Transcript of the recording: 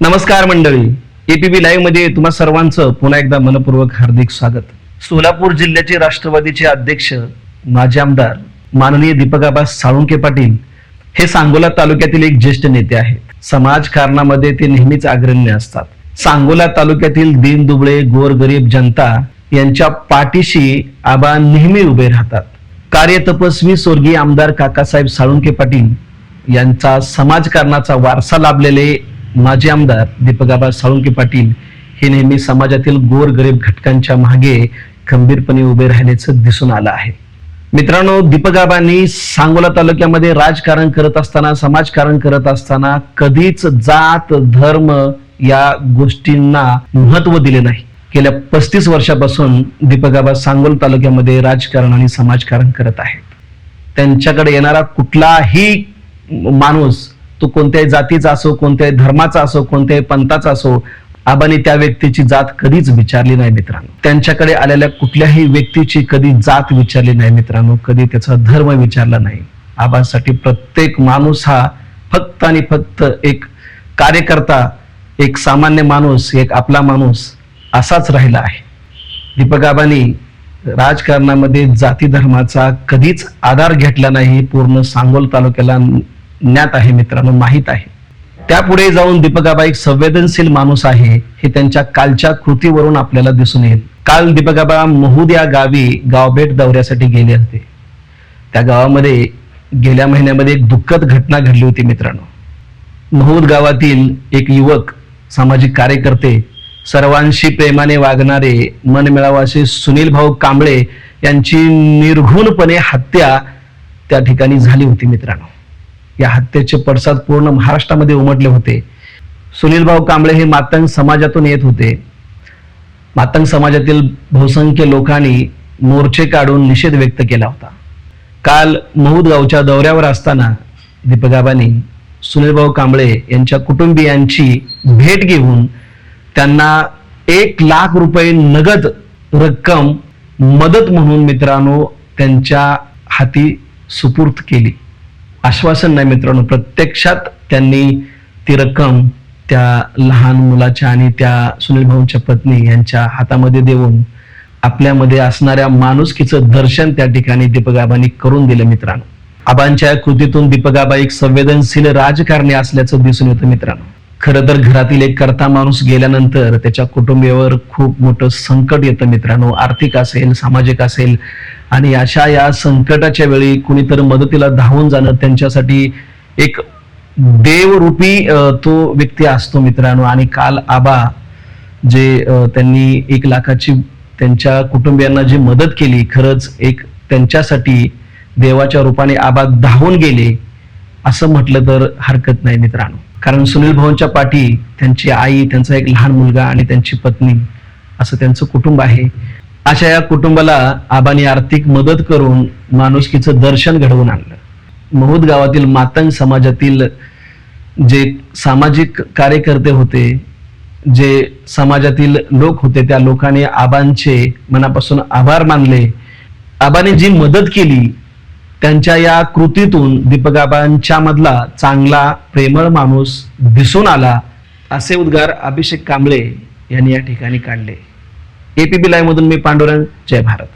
नमस्कार मंडळी. एपीबी लाईव्हमध्ये तुम्हा सर्वांचं पुन्हा एकदा मनपूर्वक हार्दिक स्वागत. सोलापूर जिल्ह्याचे राष्ट्रवादीचे अध्यक्ष माजी आमदार माननीय दीपकाबा साळुंके पाटील हे सांगोला तालुक्यातील एक ज्येष्ठ नेते आहेत. समाजकारणामध्ये ते नेहमीच अग्रण्य असतात. सांगोला तालुक्यातील दीनदुबळे गोरगरीब जनता यांच्या पाठीशी आबा नेहमी उभे राहतात. कार्यतपस्वी स्वर्गीय आमदार काकासाहेब साळुंके पाटील यांचा समाजकारणाचा वारसा लाभलेले माजी आमदार दीपकाबा साळुंके पाटील हे नेहमी समाजातील गोरगरीब घटकांच्या मागे खंबीरपणे उभे राहिल्याचं दिसून आलं आहे. मित्रांनो दीपकाबांनी सांगोला तालुक्यामध्ये राजकारण करत असताना समाजकारण करत असताना कधीच जात धर्म या गोष्टींना महत्त्व दिले नाही. गेल्या पस्तीस वर्षापासून दीपकाबा सांगोल तालुक्यामध्ये राजकारण आणि समाजकारण करत आहेत. त्यांच्याकडे येणारा कुठलाही माणूस तो कोणत्याही जातीचा असो कोणत्याही धर्माचा असो कोणत्याही पंथाचा असो आबाने त्या व्यक्तीची जात कधीच विचारली नाही मित्रांनो. त्यांच्याकडे आलेल्या कुठल्याही व्यक्तीची कधी जात विचारली नाही मित्रांनो. कधी त्याचा धर्म विचारला नाही. आबासाठी प्रत्येक माणूस हा फक्त आणि फक्त एक कार्यकर्ता एक सामान्य माणूस एक आपला माणूस असाच राहिला आहे. दीपक आबांनी राजकारणामध्ये जाती धर्माचा कधीच आधार घेतला नाही. पूर्ण सांगोल तालुक्याला ज्ञात आहे मित्रांनो माहीत आहे. त्यापुढे जाऊन दीपकाबा एक संवेदनशील माणूस आहे हे त्यांच्या कालच्या कृतीवरून आपल्याला दिसून येईल. काल दीपकाबा महूद या गावी गावभेट दौऱ्यासाठी गेले होते. त्या गावामध्ये गेल्या महिन्यामध्ये एक दुःखद घटना घडली होती मित्रांनो. महूद गावातील एक युवक सामाजिक कार्यकर्ते सर्वांशी प्रेमाने वागणारे मनमिळावा सुनील भाऊ कांबळे यांची निर्घुणपणे हत्या त्या ठिकाणी झाली होती मित्रांनो. या हत्येचे पडसाद पूर्ण महाराष्ट्रामध्ये उमटले होते. सुनीलभाऊ कांबळे हे मातंग समाजातून येत होते. मातंग समाजातील बहुसंख्य लोकांनी मोर्चे काढून निषेध व्यक्त केला होता. काल महूद गावच्या दौऱ्यावर असताना दीपकाबांनी सुनीलभाऊ कांबळे यांच्या कुटुंबियांची भेट घेऊन त्यांना एक लाख रुपये नगद रक्कम मदत म्हणून मित्रांनो त्यांच्या हाती सुपूर्द केली. आश्वासन नाही मित्रांनो. प्रत्यक्षात त्यांनी ती रक्कम त्या लहान मुलाच्या आणि त्या सुनील भाऊंच्या पत्नी यांच्या हातामध्ये देऊन आपल्यामध्ये असणाऱ्या माणुसकीचं दर्शन त्या ठिकाणी दीपगाबांनी करून दिलं मित्रांनो. आबांच्या कृतीतून दीपगाबा एक संवेदनशील राजकारणी असल्याचं दिसून येतं मित्रांनो. खरं तर घरातील एक करता माणूस गेल्यानंतर त्याच्या कुटुंबियावर खूप मोठं संकट येतं मित्रांनो. आर्थिक असेल सामाजिक असेल आणि अशा या संकटाच्या वेळी कुणीतरी मदतीला धावून जाणं त्यांच्यासाठी एक देवरूपी तो व्यक्ती असतो मित्रांनो. आणि काल आबा जे त्यांनी एक लाखाची त्यांच्या कुटुंबियांना जी मदत केली खरंच एक त्यांच्यासाठी देवाच्या रूपाने आबा धावून गेले असं म्हटलं तर हरकत नाही मित्रांनो. कारण सुनील भवनच्या पाठी त्यांची आई त्यांचा एक लहान मुलगा आणि त्यांची पत्नी असं त्यांचं कुटुंब आहे. अशा या कुटुंबाला आबानी आर्थिक मदत करून माणुसकीचं दर्शन घडवून आणलं. महूद गावातील मातंग समाजातील जे सामाजिक कार्यकर्ते होते जे समाजातील लोक होते त्या लोकांनी आबांचे मनापासून आभार मानले. आबाने जी मदत केली त्यांच्या या कृतीतून दीपकाबांच्या मधला चांगला प्रेमळ माणूस दिसून आला असे उद्गार अभिषेक कांबळे यांनी या ठिकाणी काढले. एपीबी लाईव्ह मधून मी पांडुरंग. जय भारत.